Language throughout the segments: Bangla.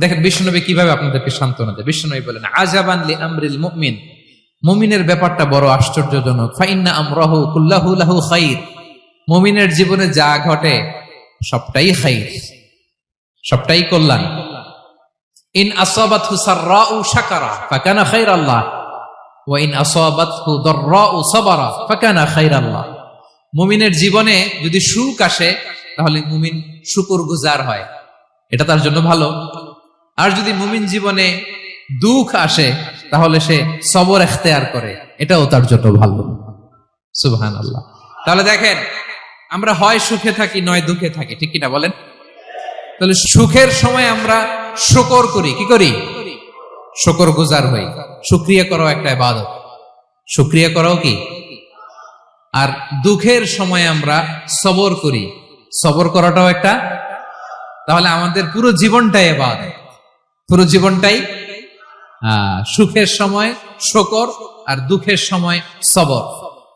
দেখেন বিষ্ণুনবী কীভাবে আপনাদেরকে সান্ত্বনা দেয়। বিষ্ণুনবী বলেন আজাবান লি আমরিল মুমিন। মুমিনের ব্যাপারটা বড় আশ্চর্যজনক। ফাইন্না আমরাহু কুল্লাহু লাহু খাইর। মুমিনের জীবনে যা ঘটে, সবটাই খাইর। সবটাই কল্যাণ। ইন আসাবাতহু সাররাউ শাকারা, ফাকানা খাইরাল্লাহ। ওয়া ইন আসাবাতহু দাররাউ সাবারা, ফাকানা খাইরাল্লাহ। মুমিনের জীবনে যদি সুখ আসে, তাহলে মুমিন শুকর গুজার হয়। এটা তার জন্য ভালো। আর যদি মুমিন জীবনে দুঃখ আসে, তাহলে সে সবর এখতেয়ার করে। এটাও তার জন্য ভালো। সুবহান আল্লাহ তাহলে দেখেন, আমরা হয় সুখে থাকি, নয় দুঃখে থাকি, ঠিক কিনা বলেন? তাহলে সুখের সময় আমরা শকর করি, কি করি? শকর গুজার হই। সুক্রিয়া করাও একটা ইবাদত। সুক্রিয়া করাও কি? আর দুঃখের সময় আমরা সবর করি। সবর করাটাও একটা? তাহলে আমাদের পুরো জীবনটাই এবাদ পুরো জীবনটাই সুখের সময় শকর আর দুঃখের সময় সবর।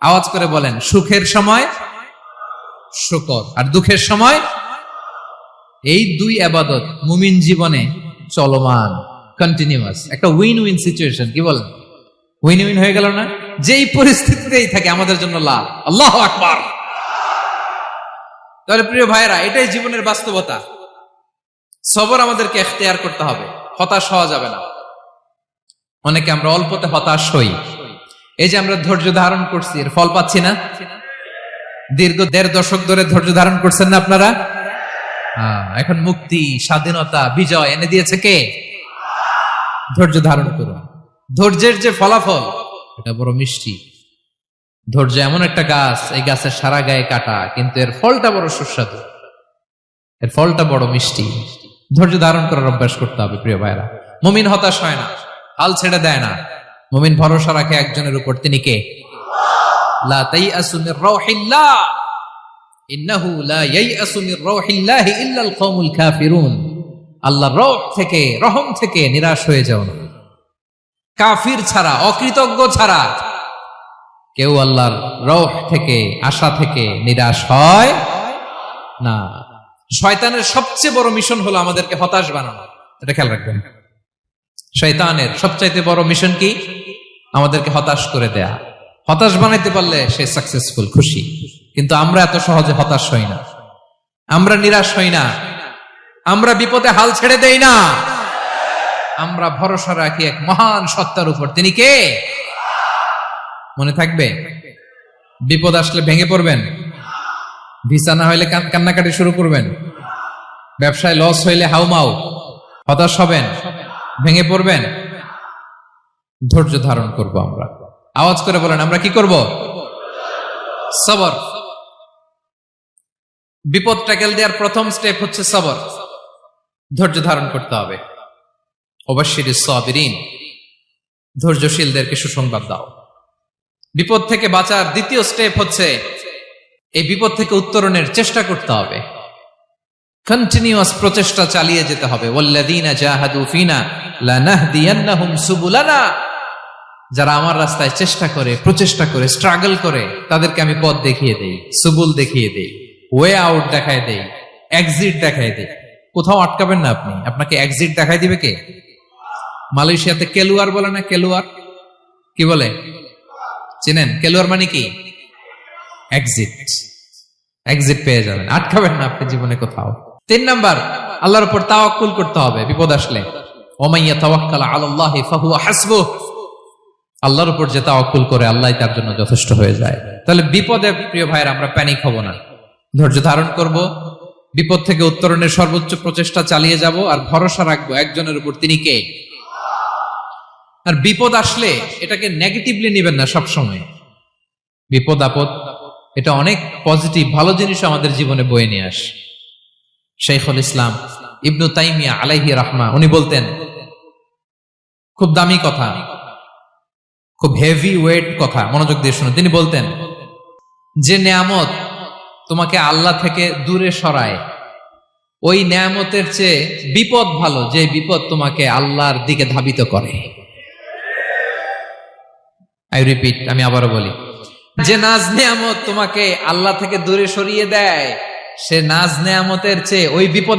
আওয়াজ করে বলেন, সুখের সময় শকর আর দুঃখের সময় এই দুই আবাদত মুমিন জীবনে চলমান কন্টিনিউয়াস একটা উইন উইন সিচুয়েশন কি বলেন? উইন উইন হয়ে গেল না? যেই পরিস্থিতিতেই থাকে, আমাদের জন্য লাভ আল্লাহ আকবার। তাহলে প্রিয় ভাইরা এটাই জীবনের বাস্তবতা। সবর আমাদেরকে এখতেয়ার করতে হবে। হতাশ হওয়া যাবে না। অনেকে আমরা অল্পতে হতাশ হই। এই যে আমরা ধৈর্য ধারণ করছি এর ফল পাচ্ছি না? দীর্ঘ দেড় দশক ধরে ধৈর্য ধারণ করছেন না আপনারা? হ্যাঁ, এখন মুক্তি স্বাধীনতা বিজয় এনে দিয়েছে কে? ধৈর্য ধারণ করুন। ধৈর্যের যে ফলাফল এটা বড় মিষ্টি। ধৈর্য এমন একটা গাছ এই গাছের সারা গায়ে কাটা কিন্তু এর ফলটা বড় সুস্বাদু। এর ফলটা বড় মিষ্টি। ধৈর্য ধারণ করার অভ্যাস করতে হবে, প্রিয় ভাইরা মুমিন হতাশ হয় না, হাল ছেড়ে দেয় না। মুমিন ভরসা রাখে একজনের উপর, তিনি কে? আল্লাহর রহ থেকে, রহম থেকে নিরাশ হয়ে যাও না। কাফির ছাড়া, অকৃতজ্ঞ ছাড়া কেউ আল্লাহর রহ থেকে, আশা থেকে নিরাশ হয় না। শয়তানের সবচেয়ে বড় মিশন হলো আমাদেরকে হতাশ বানানো। এটা খেয়াল রাখবেন। শয়তানের সবচাইতে বড় মিশন কি? আমাদেরকে হতাশ করে দেয়া। হতাশ বানাইতে পারলে সে সাকসেসফুল খুশি। কিন্তু আমরা এত সহজে হতাশ হই না। আমরা নিরাশ হই না। আমরা বিপদে হাল ছেড়ে দেই না। আমরা ভরসা রাখি এক মহান সত্তার উপর। তিনি কে? মনে থাকবে? বিপদ আসলে ভেঙে পড়বেন। ভিসা না হইলে কান্নাকাটি শুরু করবেন। ব্যবসায় লস হইলে হাউমাউ হতাশ হবেন। ভেঙে পড়বেন। ধৈর্য ধারণ করব আমরা। আওয়াজ করে বলেন, আমরা কি করব? সবর। বিপদ ট্যাকেল দেওয়ার প্রথম স্টেপ হচ্ছে সবর। ধৈর্য ধারণ করতে হবে। অবশ্যই সাবিরিন। ধৈর্যশীলদেরকে সুসংবাদ দাও। বিপদ থেকে বাঁচার দ্বিতীয় স্টেপ হচ্ছে এই বিপদ থেকে উত্তরণের চেষ্টা করতে হবে। কন্টিনিউয়াস প্রচেষ্টা চালিয়ে যেতে হবে। ওয়াল্লাযীনা জাহাদু ফিনা লানাহদিয়ান্নাহুম সুবুলানা। যারা আমার রাস্তায় চেষ্টা করে, প্রচেষ্টা করে স্ট্রাগল করে, তাদেরকে আমি পথ দেখিয়ে দেই, সুবুল দেখিয়ে দেই ওয়ে আউট দেখায় দেই এক্সিট দেখায় দেই। কোথাও আটকাবেন না আপনি। আপনাকে এক্সিট দেখাই দিবে কে? মালয়েশিয়াতে কেলুয়ার বলে না? কেলুয়ার? কি বলে? চিনেন? কেলুয়ার মানে কি? এক্সিট এক্সিট পেয়ে যাবেন। আটকাবেন না আপনি জীবনে কোথাও। তিন নাম্বার, আল্লাহর উপর তাওয়াক্কুল করতে হবে, বিপদ আসলে। ওমাইয়া তাওয়াক্কাল আলাল্লাহি ফাহুয়া হাসবুহ। আল্লাহর উপর যে তাওয়াক্কুল করে, আল্লাহ তার জন্য যথেষ্ট হয়ে যায়। তাহলে বিপদে, প্রিয় ভাইয়ের, আমরা প্যানিক হব না। ধৈর্য ধারণ করব। বিপদ থেকে উত্তরণের সর্বোচ্চ প্রচেষ্টা চালিয়ে যাব, আর ভরসা রাখব একজনের উপর। তিনি কে? আর বিপদ আসলে এটাকে নেগেটিভলি নেবেন না সব সময় বিপদ, আপদ এটা অনেক পজিটিভ ভালো জিনিস আমাদের জীবনে বয়ে নিয়ে আসে। শেখুল ইসলাম ইবনু তাইমিয়া আলাইহি রাহমা উনি বলতেন, খুব দামি কথা, খুব হেভি ওয়েট কথা, মনোযোগ দিয়ে শুনুন। তিনি বলতেন, যে নেয়ামত তোমাকে আল্লাহ থেকে দূরে সরায়, ওই নেয়ামতের চেয়ে বিপদ ভালো, যে বিপদ তোমাকে আল্লাহর দিকে ধাবিত করে। আই রিপিট আমি আবারও বলি যে নাজ নেয়ামত তোমাকে আল্লাহ থেকে দূরে সরিয়ে দেয়, সে নাজ নেয়ামতের চেয়ে ওই বিপদ